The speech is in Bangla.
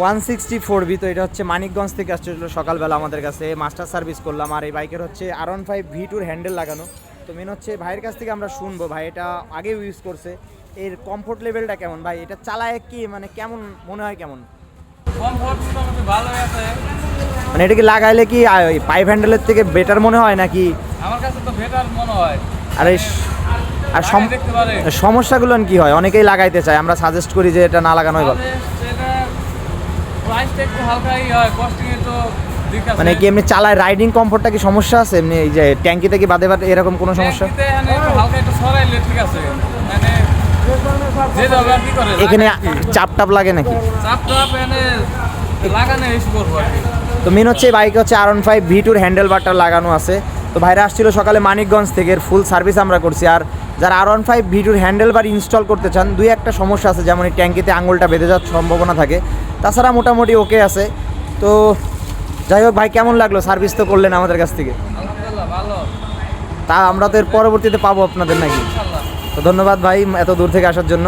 ওয়ান সিক্সটি ফোর বি তো এটা হচ্ছে মানিকগঞ্জ থেকে আসছিল সকালবেলা আমাদের কাছে। মাস্টার সার্ভিস করলাম আর এই বাইকের হচ্ছে আর ওয়ান ফাইভ ভি টুর হ্যান্ডেল লাগানো। তো মেন হচ্ছে ভাইয়ের কাছ থেকে আমরা শুনব ভাই এটা আগেও ইউজ করছে। এর কমফোর্ট লেভেলটা কেমন? ভাই এটা চালায় কি মানে কেমন মনে হয় কেমন? মানে এটা কি লাগাইলে কি পাইপ হ্যান্ডেলের থেকে বেটার মনে হয় নাকি? আমার কাছে তো বেটার মনে হয়। আর এই আর সমস্যাগুলো কি হয়? অনেকেই লাগাইতে চায়। আমরা সাজেস্ট করি যে এটা না লাগানোই ভালো। তাহলে সেটা প্রাইসটা একটু হালকাই হয় কস্টিং তো মানে কি এমনি চালায় রাইডিং কমফোর্টটা কি সমস্যা আছে? এমনি এই যে ট্যাঙ্কিতে কি বাদে বাদে এরকম কোনো সমস্যা? হালকা একটু সরাইলে ঠিক আছে। মানে এখানে চাপ টাপ লাগে নাকি? চাপ টাপ এনে লাগানো ইস্যু করব আর কি। তো মেন হচ্ছে বাইক হচ্ছে আর ফাইভ ভি টুর হ্যান্ডেল বারটা লাগানো আছে। তো ভাইরা আসছিল সকালে মানিকগঞ্জ থেকে এর ফুল সার্ভিস আমরা করছি। আর যারা আর ওয়ান ফাইভ ভি টুর হ্যান্ডেল বার ইনস্টল করতে চান দুই একটা সমস্যা আছে। যেমন এই ট্যাঙ্কিতে আঙুলটা বেঁধে যাওয়ার সম্ভাবনা থাকে। তাছাড়া মোটামুটি ওকে আছে। তো যাই হোক ভাই কেমন লাগল? সার্ভিস তো করলেন আমাদের কাছ থেকে। তা আমরা তো এর পরবর্তীতে পাবো আপনাদের নাকি? তো ধন্যবাদ ভাই এত দূর থেকে আসার জন্য।